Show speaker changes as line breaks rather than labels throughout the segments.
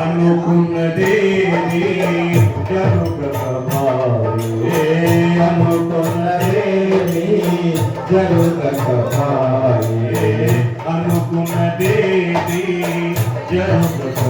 అనుకున్నదే జరుగుతమాయే అనుకున్నదే జరుగుతమాయే అనుకున్నదే జరుగుత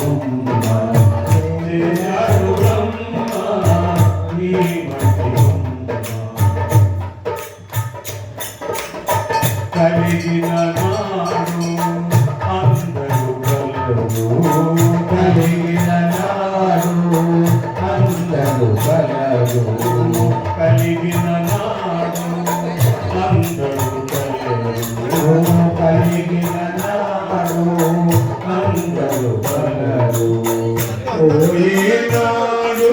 అందరు కలరు కలిగిన నాడు అందరు కలరు కలిగిన నాడు అందరు కలరు నాడు నాడు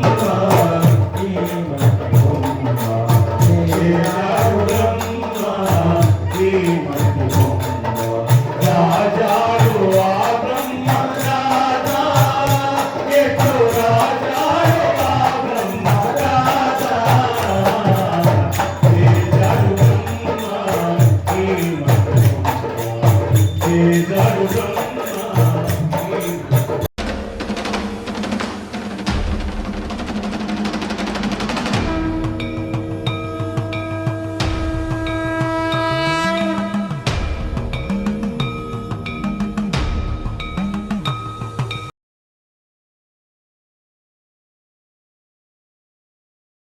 Thank you.